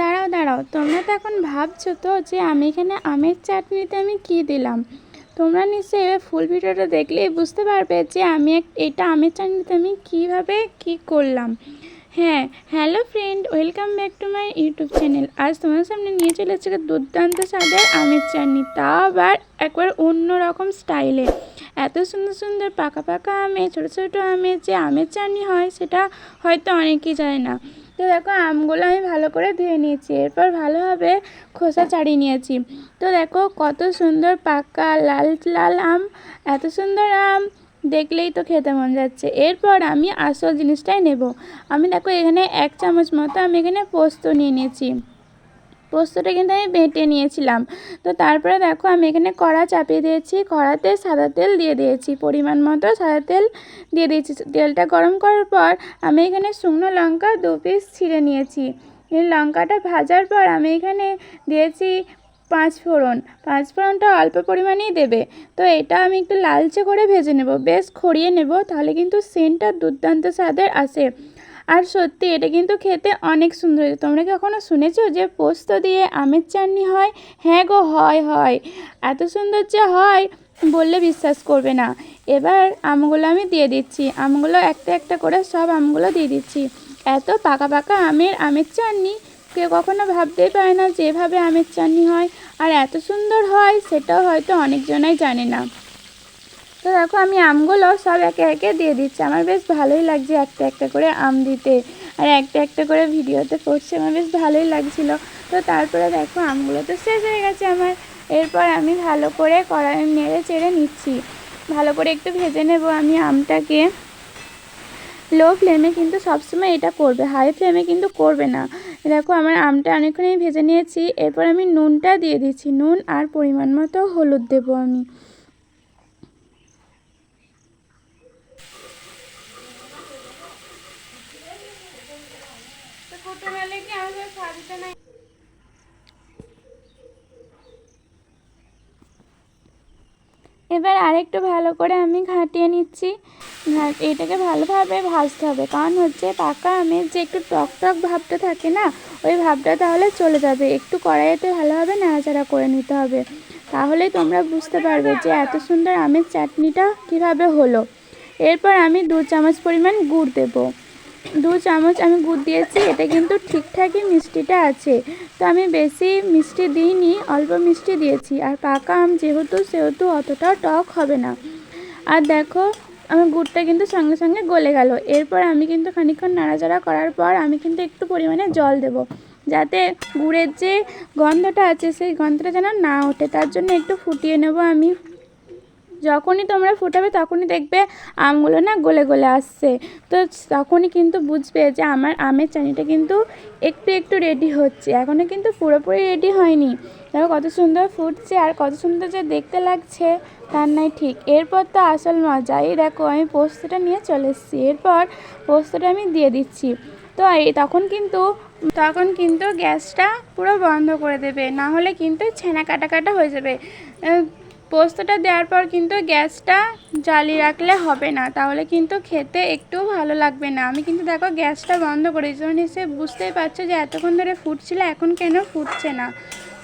দাঁড়াও দাঁড়াও। তোমরা তো এখন ভাবছ তো যে আমি এখানে আমের চাটনিতে আমি কি দিলাম? তোমরা নিশ্চয়ই ফুল ভিডিওটা দেখলেই বুঝতে পারবে যে আমি এটা আমের চাটনিতে আমি কীভাবে কি করলাম। হ্যাঁ hello friend, welcome back to my YouTube channel. আজ তোমার সামনে নিয়ে চলে এসেছে দুর্দান্ত স্বাদের আমের চাটনি, তাও আবার একবার অন্য রকম স্টাইলে। এত সুন্দর সুন্দর পাকা পাকা আমে ছোটো ছোটো আমে যে আমের চাটনি হয়, সেটা হয়তো অনেকেই জানে না। তো দেখো, আমগুলো আমি ভালো করে ধুয়ে নিয়েছি। এরপর ভালোভাবে খোসা ছাড়িয়ে নিয়েছি। তো দেখো, কত সুন্দর পাকা লাল লাল আম, এত সুন্দর আম। দেখলেই তো খেতে মন যাচ্ছে। এরপর আমি আসল জিনিসটাই নেব। আমি দেখো, এখানে এক চামচ মতো আমি এখানে পোস্ত নিয়ে নিয়েছি। পোস্তটা কিন্তু আমি বেটে নিয়েছিলাম। তো তারপরে দেখো আমি এখানে কড়া চাপিয়ে দিয়েছি, কড়াতে সাদা তেল দিয়ে দিয়েছি, পরিমাণ মতো সাদা তেল দিয়ে দিয়েছি। তেলটা গরম করার পর আমি এখানে শুকনো লঙ্কা দু পিস ছিঁড়ে নিয়েছি। লঙ্কাটা ভাজার পর আমি এখানে দিয়েছি পাঁচ ফোড়ন। পাঁচ ফোড়নটা অল্প পরিমাণেই দেবে। তো এটা আমি একটু লালচে করে ভেজে নেব, বেশ খড়িয়ে নেব, তাহলে কিন্তু সেন্টটা দুর্দান্ত স্বাদের আসে। আর সত্যি, এটা কিন্তু খেতে অনেক সুন্দর হয়েছে। তোমরা কি কখনো শুনেছো যে পোস্ত দিয়ে আমের চাটনি হয়? হ্যাঁ গো, হয় হয়। এত সুন্দর যে হয় বললে বিশ্বাস করবে না। এবার আমগুলো আমি দিয়ে দিচ্ছি। আমগুলো একটা একটা করে সব আমগুলো দিয়ে দিচ্ছি। এত পাকা পাকা আমের আমের চাটনি কেউ কখনো ভাবতেই পারে না যেভাবে আমের চাটনি হয়। আর এত সুন্দর হয়, সেটাও হয়তো অনেকজনাই জানে না। তো দেখো, আমি আমগুলো সব একে একে দিয়ে দিচ্ছি। আমার বেশ ভালোই লাগছে একটা একটা করে আম দিতে। আর একটা একটা করে ভিডিওতে পড়ছে, আমার বেশ ভালোই লাগছিল। তো তারপরে দেখো, আমগুলো তো শেষ হয়ে গেছে আমার। এরপর আমি ভালো করে কড়াই নেড়ে চেড়ে নিচ্ছি। ভালো করে একটু ভেজে নেব আমি আমটাকে। লো ফ্লেমে কিন্তু সবসময় এটা করবে, হাই ফ্লেমে কিন্তু করবে না। দেখো, আমার আমটা অনেকক্ষণই ভেজে নিয়েছি। এরপর আমি নুনটা দিয়ে দিচ্ছি। নুন আর পরিমাণ মতো হলুদ দেবো আমি। এবার আরেকটু ভালো করে আমি ঘাঁটিয়ে নিচ্ছি। এটাকে ভালোভাবে ভাজতে হবে। কারণ হচ্ছে পাকা আমের যে একটু টক টক ভাবটা থাকে না, ওই ভাবটা তাহলে চলে যাবে। একটু কড়াইতে ভালোভাবে নাড়াচাড়া করে নিতে হবে। তাহলে তোমরা বুঝতে পারবে যে এত সুন্দর আমের চাটনিটা কীভাবে হলো। এরপর আমি দু চামচ পরিমাণ গুড় দেবো। দু চামচ আমি গুড় দিয়েছি এটা কিন্তু ঠিকঠাকই মিষ্টিটা আছে। তো আমি বেশি মিষ্টি দিইনি, অল্প মিষ্টি দিয়েছি। আর পাকা আম যেহেতু, সেহেতু অতটাও টক হবে না। আর দেখো, আমার গুড়টা কিন্তু সঙ্গে সঙ্গে গলে গেল। এরপর আমি কিন্তু খানিক্ষণ নাড়াচাড়া করার পর আমি কিন্তু একটু পরিমাণে জল দেব। যাতে গুড়ের যে গন্ধটা আছে, সেই গন্ধটা যেন না ওঠে। তার জন্য একটু ফুটিয়ে নেব আমি যখনই তোমরা ফুটাবে তখনই দেখবে আমগুলো না গলে গলে আসছে। তো তখনই কিন্তু বুঝবে যে আমার আমের চানিটা কিন্তু একটু একটু রেডি হচ্ছে। এখনও কিন্তু পুরোপুরি রেডি হয়নি। দেখো কত সুন্দর ফুটছে আর কত সুন্দর যে দেখতে লাগছে, তার নাই ঠিক। এরপর তো আসল মজা এই দেখো আমি পোস্তটা নিয়ে চলে এসেছি। এরপর পোস্তটা আমি দিয়ে দিচ্ছি। তো এই তখন কিন্তু তখন কিন্তু গ্যাসটা পুরো বন্ধ করে দেবে। না হলে কিন্তু ছেনা কাটা কাটা হয়ে যাবে। পোস্তটা দেওয়ার পর কিন্তু গ্যাসটা জ্বালিয়ে রাখলে হবে না। তাহলে কিন্তু খেতে একটু ভালো লাগবে না। আমি কিন্তু দেখো গ্যাসটা বন্ধ করে যখন এসে বুঝতেই পারছ যে এতক্ষণ ধরে ফুটছিল, এখন কেন ফুটছে না?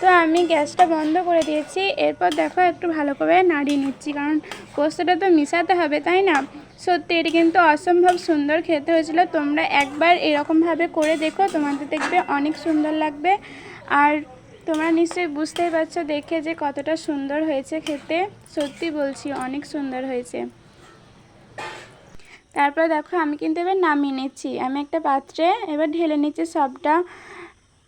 তো আমি গ্যাসটা বন্ধ করে দিয়েছি। এরপর দেখো একটু ভালো করে নাড়িয়ে নিচ্ছি। কারণ পোস্তটা তো মিশাতে হবে, তাই না? সত্যি এটি কিন্তু অসম্ভব সুন্দর খেতে হয়েছিল। তোমরা একবার এরকমভাবে করে দেখো, তোমাদের দেখবে অনেক সুন্দর লাগবে। আর তোমরা নিশ্চয়ই বুঝতেই পারছ দেখে যে কতটা সুন্দর হয়েছে খেতে। সত্যি বলছি, অনেক সুন্দর হয়েছে। তারপর দেখো, আমি কিন্তু এবার নামিয়ে নিচ্ছি। আমি একটা পাত্রে এবার ঢেলে নিচ্ছি সবটা।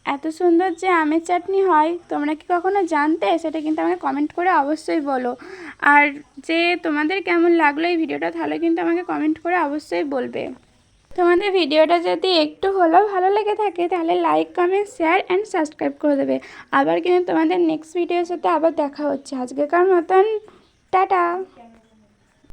এত সুন্দর যে আমের চাটনি হয়, তোমরা কি কখনো জানতে? সেটা কিন্তু আমাকে কমেন্ট করে অবশ্যই বলো। আর যে তোমাদের কেমন লাগল এই ভিডিওটা, তাহলে কিন্তু আমাকে কমেন্ট করে অবশ্যই বলবে। তোমাদের ভিডিওটা যদি একটু হলেও ভালো লেগে থাকে, তাহলে like comment share and subscribe করে দেবে। আবার কিন্তু তোমাদের নেক্সট ভিডিওর সাথে আবার দেখা হচ্ছে। আজকেকার মতন, টাটা!